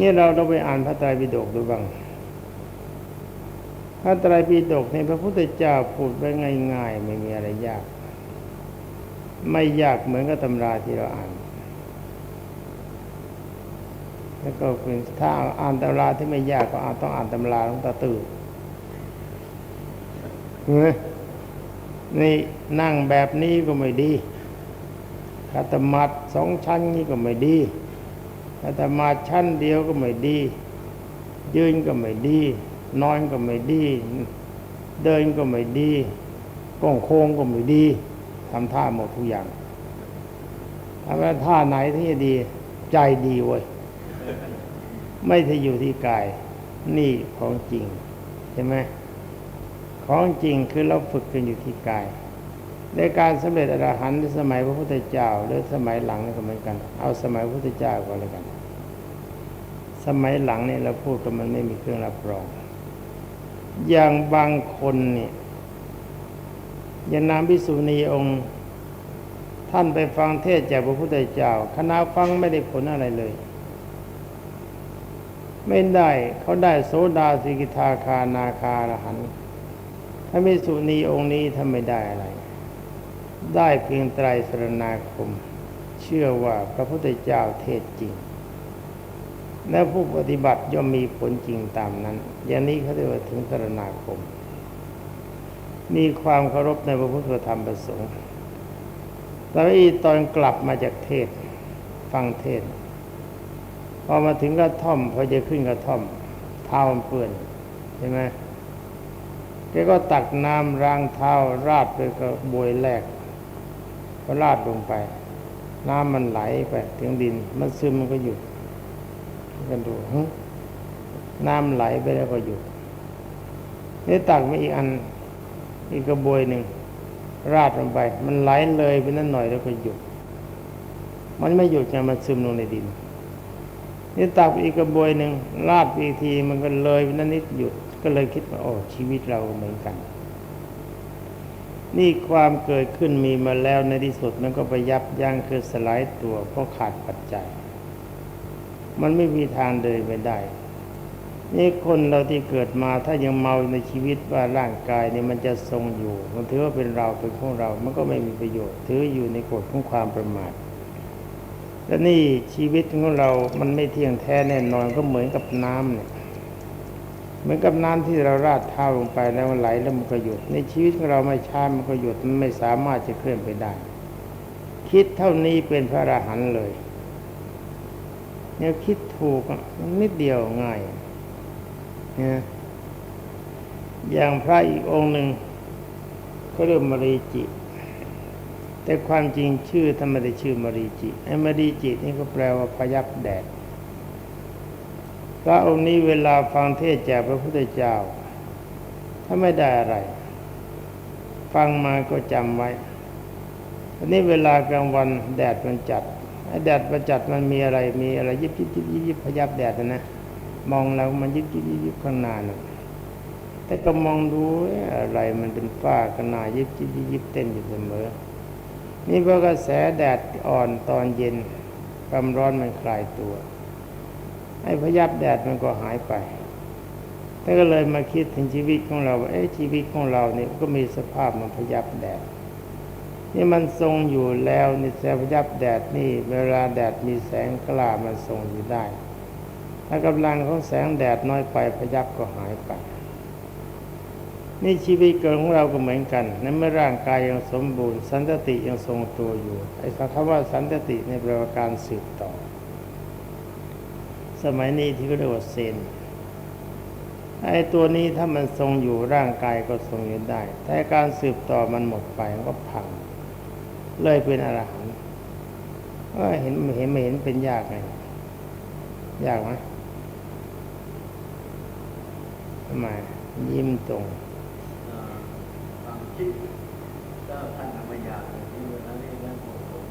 นี่เราเราไปอ่านพระไตรปิฎกดูบ้าง พระไตรปิฎกในพระพุทธเจ้าพูดไว้ง่าย ๆ ไม่มีอะไรยาก ไม่ยากเหมือนกับตำราที่เราอ่าน แล้วก็คือถ้าอ่านตำราที่ไม่ยากก็อ่านต้องอ่านตำราต้องตาตื่นเห็นไหมนี่นั่งแบบนี้ก็ไม่ดีคาตมัดสองชั้นนี่ก็ไม่ดี คาตมาชั้นเดียวก็ไม่ดี ยืนก็ไม่ดี นอนก็ไม่ดี เดินก็ไม่ดีก้องโค้งก็ไม่ดีทำท่าหมดทุกอย่างทำว่าท่าไหนที่จะดี ใจดีเว้ยไม่ได้อยู่ที่กาย นี่ของจริงใช่ไหมของจริงคือเราฝึกกันอยู่ที่กาย ในการสำเร็จอรหันต์ในสมัยพระพุทธเจ้าหรือสมัยหลังนี่ก็เหมือนกัน เอาสมัยพระพุทธเจ้าก็แล้วกัน สมัยหลังเนี่ยเราพูดกันมันไม่มีเครื่องรับรอง อย่างบางคนเนี่ยยานามพิสุณีองค์ ท่านไปฟังเทศจากพระพุทธเจ้าคณะฟังไม่ได้ผลอะไรเลย ไม่ได้เขาได้โสดาสิกิทาคานาคารหันถ้าม่สุนีองค์นี้ท่านไม่ได้อะไร ได้เพียงไตรสรณาคม เชื่อว่าพระพุทธเจ้าเทศจริง และผู้ปฏิบัติย่อมมีผลจริงตามนั้น อย่างนี้เขาเรียกว่าถึงสรณาคม มีความเคารพในพระพุทธธรรมประสงค์แล้วอีตอนกลับมาจากเทศฟังเทศ พอมาถึงกระท่อม พอจะขึ้นกระท่อมเท้ามันเปื้อนใช่ไหมแกก็ตักน้ำล้างเท้าราดไปกระบวยแรกก็ราดลงไป น้ำมันไหลไปถึงดิน มันซึมมันก็หยุด กันดูน้ำไหลไปแล้วก็หยุดนี่ตักมาอีกอัน อีกกระบวยหนึ่งราดลงไป มันไหลเลยไปนั่นหน่อยแล้วก็หยุด มันไม่หยุดไงมันซึมลงในดินนี่ตักอีกกระบวยหนึ่งราดอีกทีมันก็เลยไปนั่นนิดหยุดก็เลยคิดว่าโอ้ชีวิตเราเหมือนกัน นี่ความเกิดขึ้นมีมาแล้วในที่สุดมันก็ไปยับยั้งคือสลายตัวเพราะขาดปัจจัย มันไม่มีทางเดินไปได้นี่คนเราที่เกิดมาถ้ายังเมาในชีวิตว่าร่างกายนี่มันจะทรงอยู่ มันถือว่าเป็นเราเป็นของเรา มันก็ไม่มีประโยชน์ ถืออยู่ในกฎของความประมาทและนี่ชีวิตของเรา มันไม่เที่ยงแท้แน่นอนก็เหมือนกับน้ำเนี่ยเหมือนกับน้ำที่เราราดเท้าลงไปแล้วมันไหลแล้วมันก็หยุด ในชีวิตของเราไม่ช้ามันก็หยุดมันไม่สามารถจะเคลื่อนไปได้ คิดเท่านี้เป็นพระอรหันต์เลย เนี่ยคิดถูกมันนิดเดียวง่ายนี่ยอย่างพระอีกองค์หนึ่งก็เรียกมารีจิ แต่ความจริงชื่อท่านไม่ได้ชื่อมารีจิไอ้มารีจินี่ก็แปลว่าพยับแดดพระองค์นี้เวลาฟังเทศจากพระพุทธเจ้า ถ้าไม่ได้อะไร ฟังมาก็จำไว้อันนี้เวลากลางวันแดดมันจัด แดดมันจัดมันมีอะไร มีอะไรยิบยิบยิบยิบยิบพยับแดดนะนะมองแล้วมันยิบยิบยิบยิบข้างหน้านะแต่ก็มองดูอะไรมันเป็นฝ้าข้างหน้ายิบยิบยิบยิบเต้นอยู่เสมอ นี่เพราะกระแสแดดอ่อนตอนเย็นความร้อนมันคลายตัวไอ้พยับแดดมันก็หายไปแต่ก็เลยมาคิดถึงชีวิตของเราว่าเอ๊ะชีวิตของเราเนี่ยก็มีสภาพมันพยับแดด นี่มันทรงอยู่แล้วนี่แสงพยับแดดนี่ เวลาแดดมีแสงกล้ามันทรงอยู่ได้ ถ้ากำลังของแสงแดดน้อยไปพยับก็หายไปนี่ชีวิตเกิดของเราก็เหมือนกันในเมื่อร่างกายยังสมบูรณ์ สันตติยังทรงตัวอยู่ไอ้คำว่าสันตติในปลว่าการสืบต่อ สมัยนี้ที่เขาเรียกว่าเซนไอ้ตัวนี้ถ้ามันทรงอยู่ร่างกายก็ทรงอยู่ได้ แต่การสืบต่อมันหมดไปมันก็พัง เลยเป็นอรหันต์เอ้ยเห็นเห็นไม่เห็นเป็นยากไงยากไหมทำไมยิ้มตรงความคิดก็ท่านธรรมยาที่วันนั้นนี่นั่นผมผม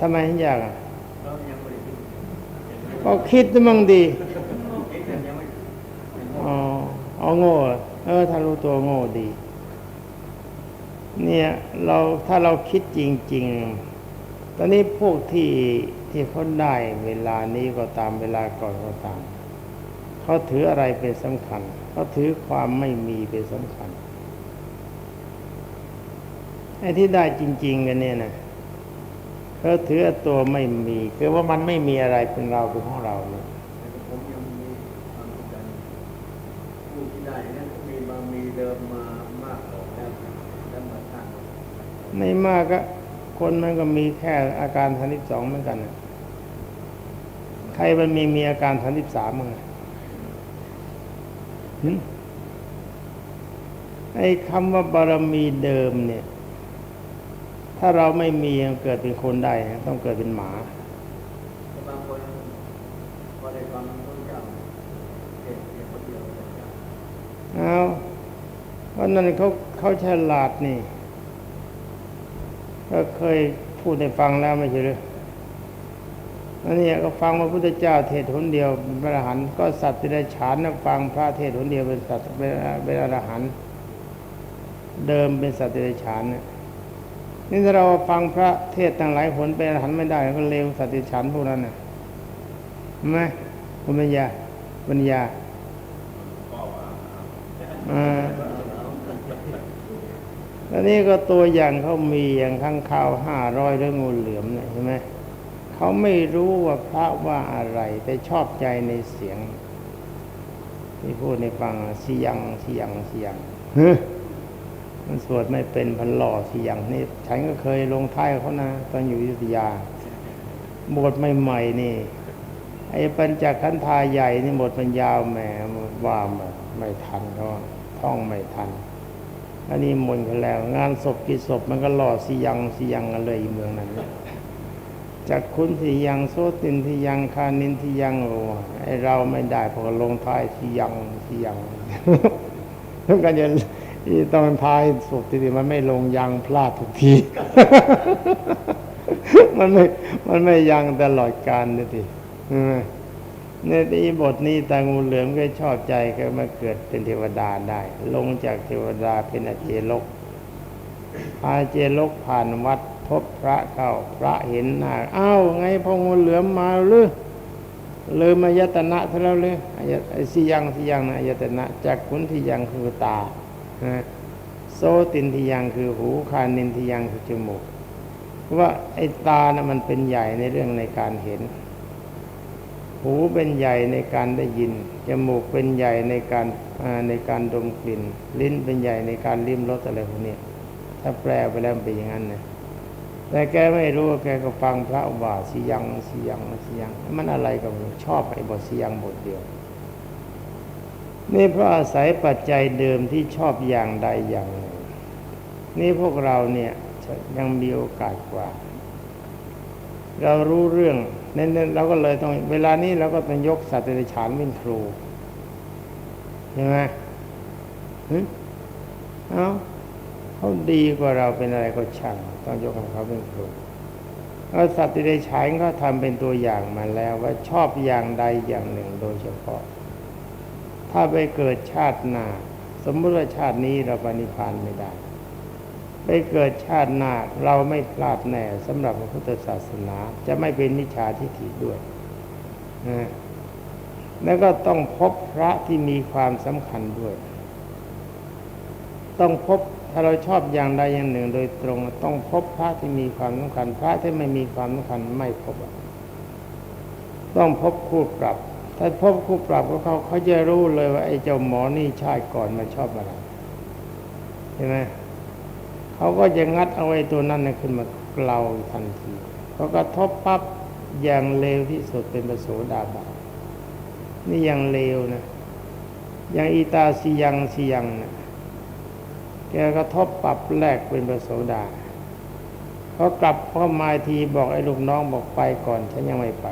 ทำไมเห็นยากอะก็ยังไม่ได้คิดก็คิดมั่งดีคิดแต่ยังไม่อ๋อเอาโง่เหรอเออถ้ารู้ตัวโง่ดี เนี่ยเราถ้าเราคิดจริง ๆ ตอนนี้พวกที่ที่เขาได้เวลานี้ก็ตามเวลาก่อนก็ตามเขาถืออะไรเป็นสำคัญเขาถือความไม่มีเป็นสำคัญไอ้ที่ได้จริง ๆ กันเนี่ยนะเขาถือตัวไม่มีคือว่ามันไม่มีอะไรเป็นเราเป็นของเราเนี่ยผมยังมีความเข้าใจผู้ที่ได้นั้นมีบารมีเดิมมามากกว่าแล้วแล้วมาสร้าง ในมากก็คนมันก็มีแค่อาการทันที่สองเหมือนกันน่ะใครมันมีมีอาการทันที่สามมั้งอะหึไอ้คำว่าบารมีเดิมเนี่ย ถ้าเราไม่มียังเกิดเป็นคนได้นะต้องเกิดเป็นหมาแต่บางคนพอได้ฟังพระเจ้าเทศน์เพียงคนเดียวเลยครับเอาเพราะนั้นเขาเขาฉลาดนี่ ก็เคยพูดให้ฟังแล้วไม่ใช่หรืออันนี้ก็ฟังพระพุทธเจ้าเทศน์หนเดียวเป็นพระอรหันต์ก็สัตว์ที่ได้ฉานนะฟังพระเทศน์หนเดียวเป็นสัตว์เป็นเป็นอรหันต์เดิมเป็นสัตว์ที่ได้ฉานนะนี่ถ้าเราฟังพระเทศน์ตั้งหลายหนเป็นอรหันต์ไม่ได้ก็เลวสัตว์ที่ได้ฉานพวกนั้นนะเห็นไหมคุณปัญญาปัญญาอ่า แล้วนี่ก็ตัวอย่างเขามีอย่างข้างข่าวห้าร้อยเรื่องงูเหลือมเนี่ยใช่ไหมเขาไม่รู้ว่าพระว่าอะไร แต่ชอบใจในเสียงที่พูดในฟังอะสิยังสิยังสิยังเฮ้ยมันสวดไม่เป็นพันหล่อสิยังนี่ฉันก็เคยลงท้ายเขานะตอนอยู่อยุธยาบทใหม่ๆนี่ไอ้ปัญจขันธาใหญ่นี่บทมันยาวแหมว่ามาไม่ทันเขาท่องไม่ทัน อันนี้มนกันแล้ว งานศพกี่ศพมันก็หล่อสียังสียังกันเลยเมืองนั้นจากคุณสียังโซตินที่ยังคานินที่ยังโอ้ไอเราไม่ได้พอลงท้ายสียังสียังแล้วก็จะอีตอนท้ายศพทีมันไม่ลงยังพลาดทุกที มันไม่มันไม่ยังตลอดการเลยที ในที่บทนี้ตางูเหลือมก็ชอบใจก็มาเกิดเป็นเทวดาได้ ลงจากเทวดาเป็นอาเจลกอาเจลกผ่านวัดพบพระเข้าพระเห็นหน้าอ้าวไงพองูเหลือมมาหรือเลยมายตนะเท่าแล้วเลยอายะสิยังสิยังนะอายตนะจากขุนที่ยังคือตาโซตินที่ยังคือหูคานินที่ยังคือจมูกว่าไอ้ตานะ่ะมันเป็นใหญ่ในเรื่องในการเห็น หูเป็นใหญ่ในการได้ยิน จมูกเป็นใหญ่ในการในการดมกลิ่น ลิ้นเป็นใหญ่ในการลิ้มรสอะไรพวกนี้ถ้าแปลไปแล้วเป็นอย่างนั้นนะแต่แกไม่รู้แกก็ฟังพระว่าสิยังสิยังสิยัง มันอะไรก็ไม่รู้ชอบไอ้บทสิยังบทเดียวนี่เพราะอาศัยปัจจัยเดิมที่ชอบอย่างใดอย่างหนึ่งนี่พวกเราเนี่ยยังมีโอกาสกว่า เรารู้เรื่อง น้นเราก็เลยต้องเวลานี้เราก็ต้องยกสัตว์เดรัจฉานเป็นครูใช่ไหมเอ้าเขาดีกว่าเราเป็นอะไรก็ช่างต้องยกให้เขาเป็นครูเอาสัตว์เดรัจฉานก็ทำเป็นตัวอย่างมาแล้วว่าชอบอย่างใดอย่างหนึ่งโดยเฉพาะ ถ้าไปเกิดชาติหน้าสมมติว่าชาตินี้เราปณิพานไม่ได้ ไปเกิดชาติหน้าเราไม่พลาดแน่สำหรับพระพุทธศาสนา จะไม่เป็นมิจฉาทิฏฐิด้วยนะแล้วก็ต้องพบพระที่มีความสำคัญด้วย ต้องพบถ้าเราชอบอย่างใดอย่างหนึ่งโดยตรง ต้องพบพระที่มีความสำคัญ พระที่ไม่มีความสำคัญไม่พบ ต้องพบคู่ปรับ ถ้าพบคู่ปรับก็เขาเขาจะรู้เลยว่าไอ้เจ้าหมอนี่ชาติก่อนมาชอบอะไรใช่ไหม เขาก็จะงัดเอาไอ้ตัวนั้นนะขึ้นมาเกลาทันทีพอกระทบปั๊บอย่างเลวที่สุดเป็นประโสดาบันนี่ยังเลวนะอย่างอีตาสียังสียังนะแกกระทบปรับแรกเป็นประโสดาเขากลับเข้ามาทีบอกไอ้ลูกน้องบอกไปก่อน ฉันยังไม่ไป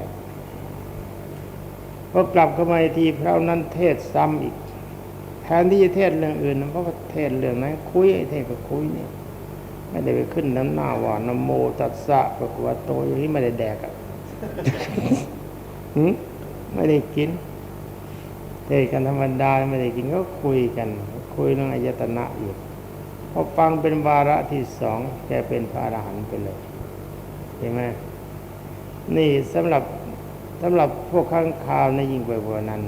พอกลับเข้ามาทีพระนั้นเทศซ้ำอีก แทนที่จะเทศเรื่องอื่นนะเพราะเทศเรื่องนั้นคุยไอ้เทศก็คุยเนี่ย ไม่ได้ไปขึ้นน้ำหน้าว่านโมตัสสะปะกวาโตอย่างนี้ไม่ได้แดกอะหึไม่ได้กินเทศกันธรรมดาไม่ได้กินก็คุยกัน คุยเรื่องอายตนะอีกพอฟังเป็นวาระที่สองแกเป็นพระอรหันต์ไปเลยเห็นไหมนี่สำหรับสำหรับพวกข้างข่าวนะยิ่งไปกว่านั้น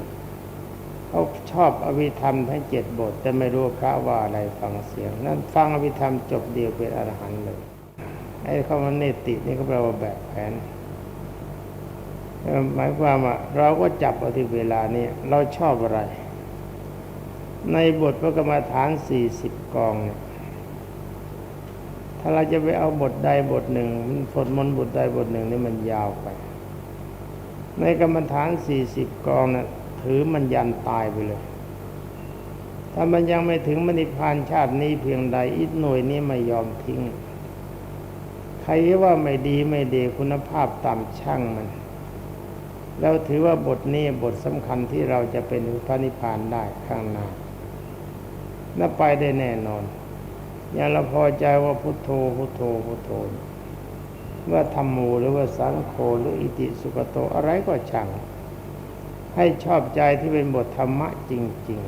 เขาชอบอภิธรรมทั้งเจ็ดบท แต่ไม่รู้พระว่าอะไรฟังเสียง นั้นฟังอภิธรรมจบเดียวเป็นอรหันต์เลยไอ้คำว่าเนตินี่ก็แปลว่าแบบแผนหมายความว่าเราก็จับเอาที่เวลานี้เราชอบอะไร ในบทพระกรรมฐานสี่สิบกองเนี่ยถ้าเราจะไปเอาบทใดบทหนึ่งมันสวดมนต์บทใดบทหนึ่งนี่มันยาวไป ในกรรมฐานสี่สิบกองนะ่ะ ถือมันยันตายไปเลย ถ้ามันยังไม่ถึงมรรคพานชาตินี้เพียงใดอีกหน่วยนี้ไม่ยอมทิ้ง ใครว่าไม่ดีไม่ดีคุณภาพต่ำช่างมันแล้วถือว่าบทนี้บทสำคัญที่เราจะเป็นพระนิพพานได้ข้างหน้าน่าไปได้แน่นอน อย่างเราพอใจว่าพุทโธพุทโธพุทโธว่าธรรมโมหรือว่าสังโฆหรืออิติสุขโตอะไรก็ช่าง ให้ชอบใจที่เป็นบทธรรมะจริง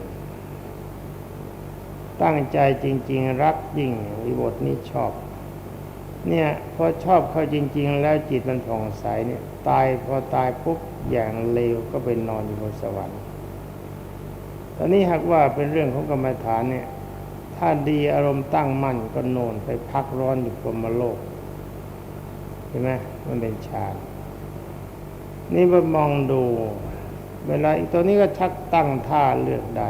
ๆ ตั้งใจจริง ๆ รักยิ่งวิบทนี้ชอบ เนี่ยพอชอบเขาจริง ๆ แล้วจิตมันผ่องใสเนี่ย ตายพอตายปุ๊บอย่างเลวก็ไปนอนอยู่บนสวรรค์ตอนนี้หากว่าเป็นเรื่องของกรรมฐานเนี่ย ถ้าดีอารมณ์ตั้งมั่นก็โนนไปพักร้อนอยู่พรมโลกเห็นไหมมันเป็นฌานนี่มามองดู เวลาอีกตัวนี้ก็ชักตั้งท่าเลือกได้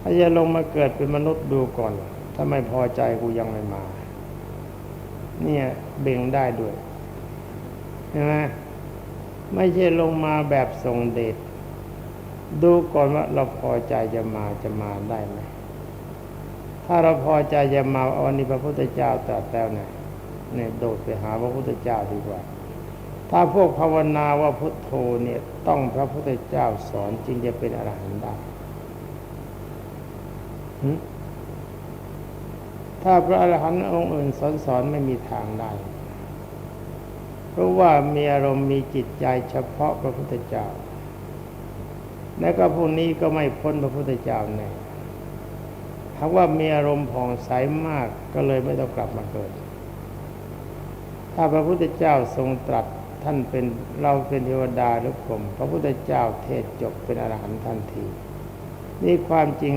ถ้าจะลงมาเกิดเป็นมนุษย์ดูก่อน ถ้าไม่พอใจกูยังไม่มา เนี่ยเบ่งได้ด้วยใช่ไหมไม่ใช่ลงมาแบบทรงเดชดูก่อนว่าเราพอใจจะมาจะมาได้ไหมถ้าเราพอใจจะมาอาอันนี้พระพุทธเจ้าตรัสแล้วเนี่ยเนี่ยโดดไปหาพระพุทธเจ้าดีกว่า ถ้าพวกภาวนาว่าพุทโธเนี่ยต้องพระพุทธเจ้าสอนจึงจะเป็นอรหันต์ได้ถ้าพระอรหันต์องค์อื่นสอนสอนไม่มีทางได้ เพราะว่ามีอารมณ์มีจิตใจเฉพาะพระพุทธเจ้า และก็พวกนี้ก็ไม่พ้นพระพุทธเจ้าแน่หาว่ามีอารมณ์ผ่องใสมากก็เลยไม่ต้องกลับมาเกิด ถ้าพระพุทธเจ้าทรงตรัส ท่านเป็นเราเป็นเทวดาหรือผมพระพุทธเจ้าเทศจบเป็นอรหันต์ทันที นี่ความจริง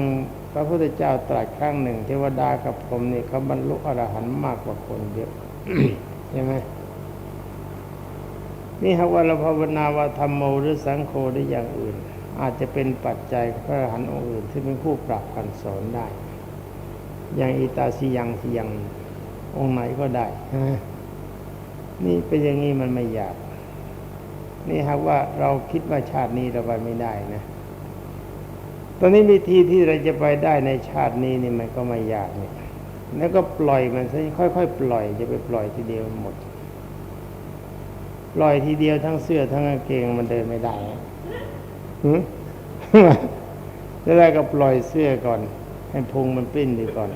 พระพุทธเจ้าตรัสครั้งหนึ่ง เทวดากับผมนี่เขาบรรลุอรหันต์มากกว่าคนเยอะใช่ไหมนี่หากว่าเราภาวนาว่าธรรมโมหรือสังโฆหรืออย่างอื่น อาจจะเป็นปัจจัยพระอรหันต์องค์อื่นที่เป็นผู้ปรับกันสอนได้ อย่างอิตาสิยังสิยังองค์ไหนก็ได้ใช่ไหม นี่เป็นอย่างนี้มันไม่ยาก นี่หากว่าเราคิดว่าชาตินี้เราไปไม่ได้นะ ตอนนี้วิธีที่เราจะไปได้ในชาตินี้นี่มันก็ไม่ยากเนี่ยแล้วก็ปล่อยมันซะค่อยๆปล่อยจะไปปล่อยทีเดียวหมด ปล่อยทีเดียวทั้งเสื้อทั้งกางเกงมันเดินไม่ได้หืมแรกก็ปล่อยเสื้อก่อน ให้พุงมันปริ้นดีก่อน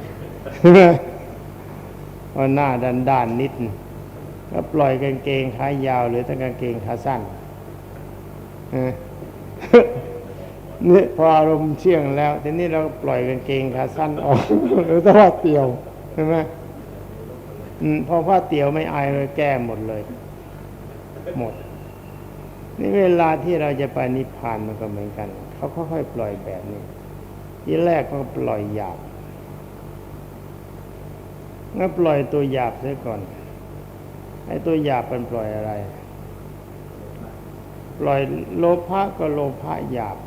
เอาหน้าด้านด้านนิด ก็ปล่อยกางเกงขายาว หรือแต่กางเกงขาสั้นเนี่พออารมณ์เชี่ยงแล้วทีนี้เราปล่อยกางเกงขาสั้นออก หรือถ้าเตี่ยวใช่ไหมอืมพอผ้าเตี่ยวไม่อายเลยแก้หมดเลย หมด นี่เวลาที่เราจะไปนิพพานมันก็เหมือนกัน เขาค่อยๆปล่อยแบบนี้ ที่แรกก็ปล่อยหยาบงั้นปล่อยตัวหยาบเสียก่อน ไอ้ตัวหยาบมันปล่อยอะไร ปล่อยโลภะก็โลภะหยาบ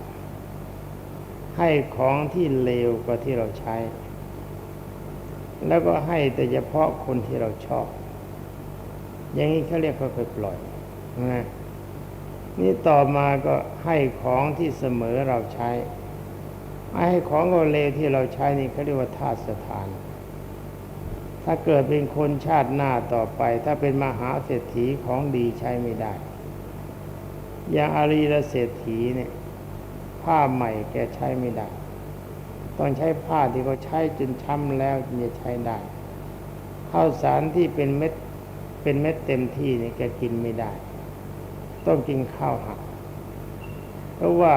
ให้ของที่เลวกว่าที่เราใช้ แล้วก็ให้แต่เฉพาะคนที่เราชอบ อย่างนี้เขาเรียกค่อยๆปล่อยนะนี่ต่อมาก็ให้ของที่เสมอเราใช้ ให้ของก็เลวที่เราใช้นี่เขาเรียกว่าธาตุสถาน ถ้าเกิดเป็นคนชาติหน้าต่อไป ถ้าเป็นมหาเศรษฐีของดีใช้ไม่ได้ อย่างอารีรเศรษฐีเนี่ย ผ้าใหม่แกใช้ไม่ได้ต้องใช้ผ้าที่เขาใช้จนช้ำแล้วจึงจะใช้ได้ข้าวสารที่เป็นเม็ดเป็นเม็ดเต็มที่เนี่ยแกกินไม่ได้ ต้องกินข้าวหัก เพราะว่า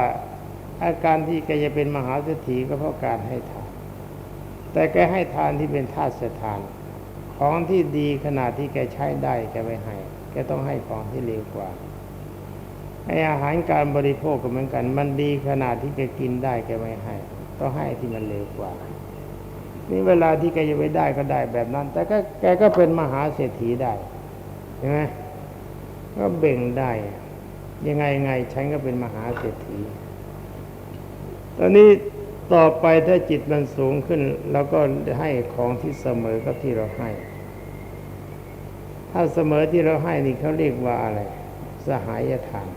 อาการที่แกจะเป็นมหาเศรษฐีก็เพราะการให้ทาน แต่แกให้ทานที่เป็นธาตุสถาน ของที่ดีขนาดที่แกใช้ได้แกไม่ให้ แกต้องให้ของที่เลวกว่าไออาหารการบริโภคก็เหมือนกัน มันดีขนาดที่แกกินได้แกไม่ให้ ต้องให้ที่มันเลวกว่า นี่เวลาที่แกจะไปได้ก็ได้แบบนั้น แต่ก็แกก็เป็นมหาเศรษฐีได้ใช่ไหมก็เบ่งได้ ยังไงไงฉันก็เป็นมหาเศรษฐี ตอนนี้ ต่อไปถ้าจิตมันสูงขึ้นเราก็ให้ของที่เสมอกับที่เราให้ ถ้าเสมอที่เราให้นี่เขาเรียกว่าอะไร สหายทาน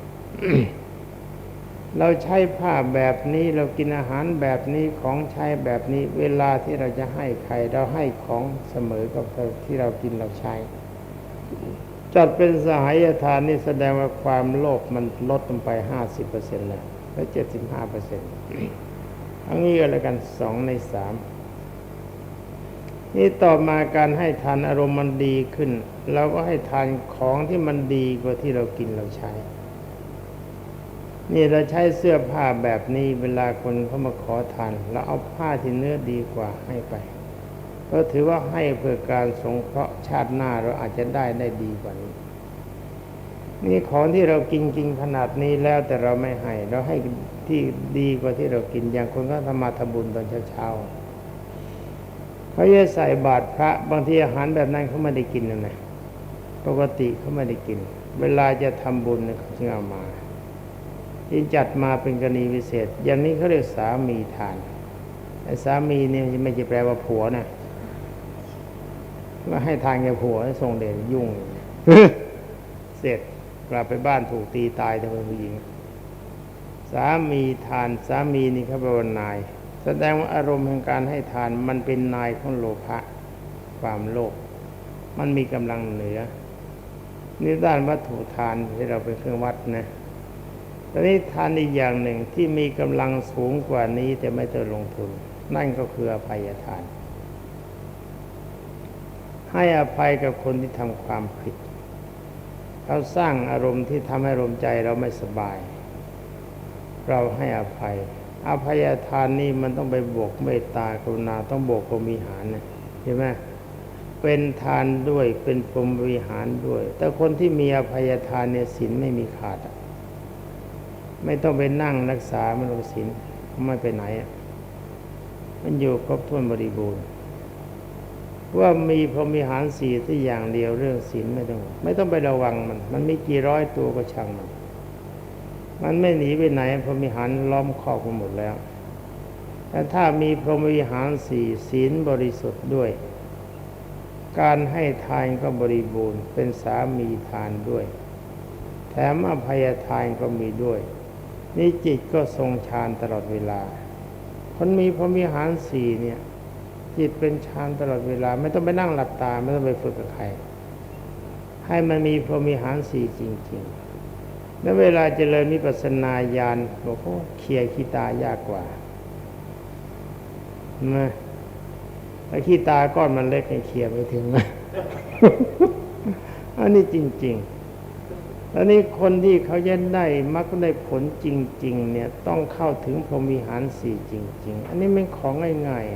เราใช้ผ้าแบบนี้เรากินอาหารแบบนี้ของใช้แบบนี้ เวลาที่เราจะให้ใคร เราให้ของเสมอกับที่เรากินเราใช้ จัดเป็นสหายทานนี่แสดงว่าความโลภมันลดลงไปห้าสิบเปอร์เซ็นต์แล้วแล้วเจ็ดสิบห้าเปอร์เซ็นต์ อันนี้ก็แล้วกันสองในสามนี่ต่อมาการให้ทานอารมณ์มันดีขึ้น เราก็ให้ทานของที่มันดีกว่าที่เรากินเราใช้ นี่เราใช้เสื้อผ้าแบบนี้เวลาคนเขามาขอทานเราเอาผ้าที่เนื้อดีกว่าให้ไปก็ถือว่าให้เพื่อการสงเคราะห์ชาติหน้าเราอาจจะได้ได้ดีกว่านี้ นี่ของที่เรากินกินขนาดนี้แล้วแต่เราไม่ให้ เราให้ ที่ดีกว่าที่เรากินอย่างคนก็ทำมาทำบุญตอนเช้าๆเขาจะใส่บาตรพระบางทีอาหารแบบนั้นเขาไม่ได้กินนะนะปกติเขาไม่ได้กิน เวลาจะทำบุญเขาจึงเอามาที่จัดมาเป็นกรณีพิเศษ อย่างนี้เขาเรียกสามีทานไอ้สามีเนี่ยไม่ใช่แปลว่าผัวนะว่าให้ทานแก่ผัวให้ทรงเด่นยุ่ง เสร็จกลับไปบ้านถูกตีตายทำไมผู้หญิง สามีทานสามีนี่เขาเป็นนาย แสดงว่าอารมณ์แห่งการให้ทานมันเป็นนายของโลภะความโลภมันมีกำลังเหนือนี่ด้านวัตถุทานที่เราเป็นเครื่องวัดนะตอนนี้ทานอีกอย่างหนึ่งที่มีกำลังสูงกว่านี้แต่ไม่ต้องลงทุน นั่นก็คืออภัยทาน ให้อภัยกับคนที่ทำความผิดเขาสร้างอารมณ์ที่ทำให้อารมณ์ใจเราไม่สบาย เราให้อภัย อภัยทานนี่มันต้องไปบวกเมตตากรุณาต้องบวกพรหมิหารนะใช่ไหมเป็นทานด้วยเป็นพรหมวิหารด้วย แต่คนที่มีอภัยทานเนี่ยศีลไม่มีขาดอะไม่ต้องไปนั่งรักษามันศีลไม่ไปไหนอะมันอยู่ครบถ้วนบริบูรณ์ว่ามีพรหมิหารสี่ที่อย่างเดียวเรื่องศีลไม่ต้อง ไม่ต้องไประวังมัน มันมีกี่ร้อยตัวก็ช่างมัน มันไม่หนีไปไหนพรหมิหารล้อมครอบกันหมดแล้ว แต่ถ้ามีพรหมวิหารสี่ศีลบริสุทธิ์ด้วย การให้ทานก็บริบูรณ์ เป็นสามีทานด้วย แถมอภัยทานก็มีด้วย นี่จิตก็ทรงฌานตลอดเวลา คนมีพรหมวิหารสี่เนี่ย จิตเป็นฌานตลอดเวลา ไม่ต้องไปนั่งหลับตา ไม่ต้องไปฝึกกับใครให้มันมีพรหมิหารสี่จริง ๆ แล้วเวลาเจริญมิปัสนาญาณบอกว่าเคลียร์ขี้ตายากกว่านะไอ้ขี้ตาก้อนมันเล็กไอ้เคลียร์ไม่ถึงนะอันนี้จริง ๆ แล้วนี่คนที่เขาจะได้มักได้ผลจริง ๆ เนี่ย ต้องเข้าถึงพรหมิหารสี่จริง ๆ อันนี้เป็นของง่ายๆ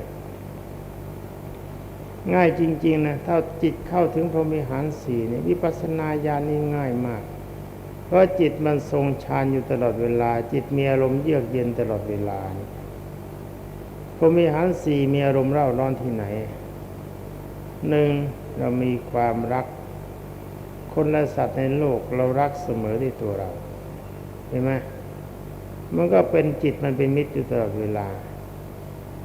ง่ายจริง ๆ นะ ถ้าจิตเข้าถึงพรหมิหารสี่เนี่ยวิปัสสนาญาณนี่ง่ายมาก ราะจิตมันทรงฌานอยู่ตลอดเวลา จิตมีอารมณ์เยือกเย็นตลอดเวลาพรมิหารสี่มีอารมณ์เร่าร้อนที่ไหนหนึ่งเรามีความรัก คนและสัตว์ในโลกเรารักเสมอที่ตัวเราเห็นไหมมันก็เป็นจิตมันเป็นมิตรอยู่ตลอดเวลา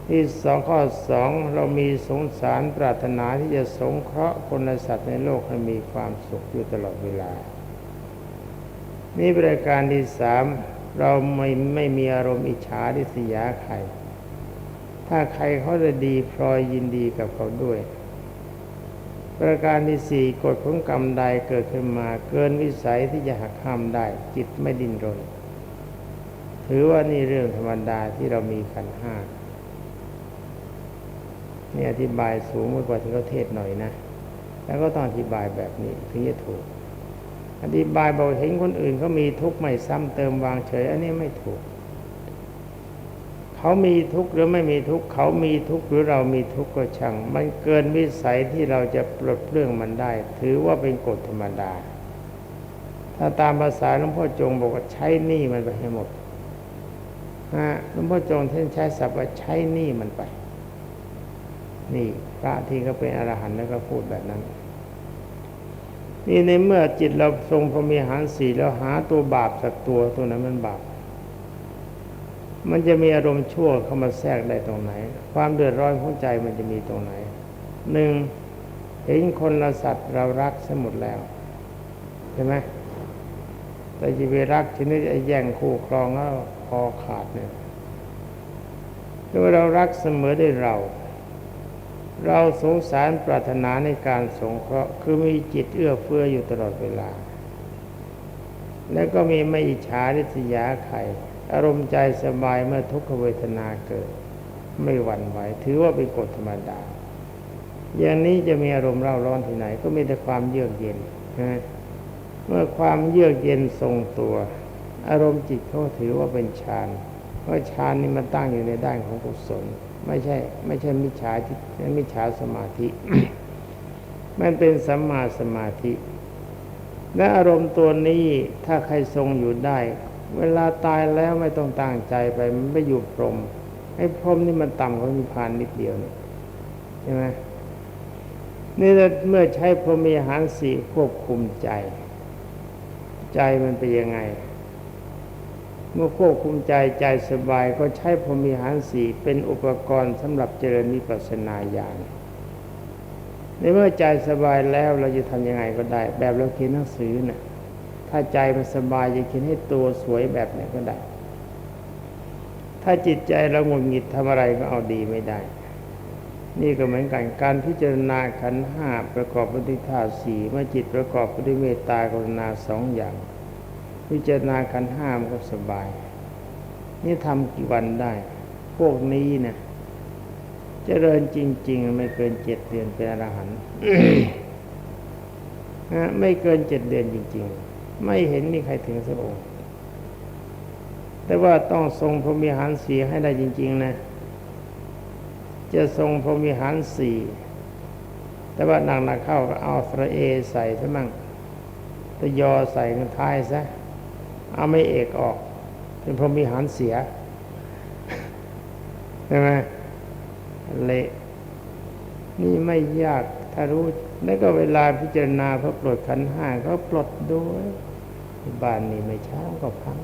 ที่สองข้อสองเรามีสงสารปรารถนาที่จะสงเคราะห์คนและสัตว์ในโลกให้มีความสุขอยู่ตลอดเวลา นี่บริการที่สามเราไม่ไม่มีอารมณ์อิจฉาริษยาใคร ถ้าใครเขาจะดีพลอยยินดีกับเขาด้วย ประการที่สี่กฎของกรรมใดเกิดขึ้นมา เกินวิสัยที่จะหักห้ามได้ จิตไม่ดิ้นรน ถือว่านี่เรื่องธรรมดาที่เรามีขันห้านี่อธิบายสูงกว่าที่เขาเทศหน่อยนะ แล้วก็ต้องอธิบายแบบนี้ถึงจะถูก อธิบายบอกเห็นคนอื่นเขามีทุกข์ไม่ซ้ำเติมวางเฉย อันนี้ไม่ถูก เขามีทุกข์หรือไม่มีทุกข์เขามีทุกข์หรือเรามีทุกข์ก็ช่าง มันเกินวิสัยที่เราจะปลดเปลื้องมันได้ ถือว่าเป็นกฎธรรมดา ถ้าตามภาษาหลวงพ่อจงบอกว่าใช้หนี้มันไปให้หมดฮะหลวงพ่อจงท่านใช้ศัพท์ว่าใช้หนี้มันไป นี่พระที่เขาเป็นอรหันต์แล้วก็พูดแบบนั้น นี่ในเมื่อจิตเราทรงพรมีหารสีแล้วหาตัวบาปสักตัวตัวนั้นมันบาป มันจะมีอารมณ์ชั่วเข้ามาแทรกได้ตรงไหน ความเดือดร้อนของใจมันจะมีตรงไหนหนึ่งเห็นคนละสัตว์เรารักสมุดแล้วใช่ไหมแต่จะไปรักชนิดไอ้แย่งคู่ครองแล้วคอขาดเนี่ยหรือว่าเรารักเสมอได้เรา เราสงสารปรารถนาในการสงเคราะห์ คือมีจิตเอื้อเฟื้ออยู่ตลอดเวลา แล้วก็มีไม่อิจฉาริษยาใครอารมณ์ใจสบายเมื่อทุกขเวทนาเกิด ไม่หวั่นไหว ถือว่าเป็นกฎธรรมดา อย่างนี้จะมีอารมณ์เร่าร้อนที่ไหน ก็มีแต่ความเยือกเย็นเมื่อความเยือกเย็นทรงตัว อารมณ์จิตเขาถือว่าเป็นฌานเพราะฌานนี่มันตั้งอยู่ในด้านของกุศล ไม่ใช่ ไม่ใช่มิจฉาทิมิจฉาสมาธิ มันเป็นสัมมาสมาธิ และอารมณ์ตัวนี้ถ้าใครทรงอยู่ได้ เวลาตายแล้วไม่ต้องตั้งใจไปมันไม่อยู่พรมไอ้พรมนี่มันต่ำกว่านิพพานนิดเดียวนี่ใช่ไหมนี่เมื่อใช้พรหมีหารสีควบคุมใจ ใจมันเป็นยังไง เมื่อควบคุมใจใจสบายก็ใช้พรมีหารสีเป็นอุปกรณ์สำหรับเจริญนิพพานาญาณในเมื่อใจสบายแล้วเราจะทำยังไงก็ได้ แบบเราเขียนหนังสือนะ่ะถ้าใจมันสบายจะเขียนให้ตัวสวยแบบไหนก็ได้ ถ้าจิตใจเราหงุดหงิดทำอะไรก็เอาดีไม่ได้ นี่ก็เหมือนกันการพิจารณาขันห้าประกอบปฏิธาสี่เมื่อจิตประกอบปฏิเมตตากรุณาสองอย่าง พิจารณาขันห้ามก็สบาย นี่ทำกี่วันได้ พวกนี้นะเจริญจริง ๆ ไม่เกินเจ็ดเดือนเป็นอรหันต์นะไม่เกินเจ็ดเดือนจริง ๆ ไม่เห็นมีใครถึงสักองค์แต่ว่าต้องทรงพรมิหารสีให้ได้จริง ๆ นะ จะทรงพรมิหารสี่แต่ว่าหนักเข้าก็เอาสระเอใส่ซะมั่งตะยอใส่ท้ายซะ เอาไม่เอกออก เป็นพรหมิหารเสียใช่ไหมเละนี่ไม่ยากถ้ารู้ แล้วก็เวลาพิจารณาพระปลดขันห้าก็ปลดด้วยบ้านนี้ไม่ช้าก็พัง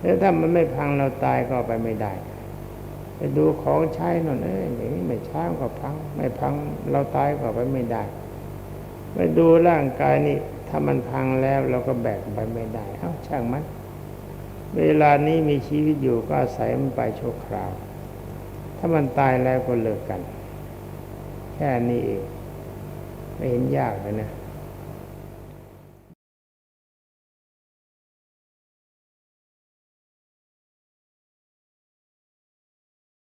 แล้วถ้ามันไม่พังเราตายก็ไปไม่ได้ไปดูของใช้หน่อยเอ้ยอย่างนี้ไม่ช้าก็พัง ไม่พังเราตายก็ไปไม่ได้ไปดูร่างกายนี่ ถ้ามันพังแล้วเราก็แบกไปไม่ได้ เอ้าช่างมัน เวลานี้มีชีวิตอยู่ก็อาศัยมันไปชั่วคราว ถ้ามันตายแล้วก็เลิกกัน แค่นี้เองไม่เห็นยากเลยนะ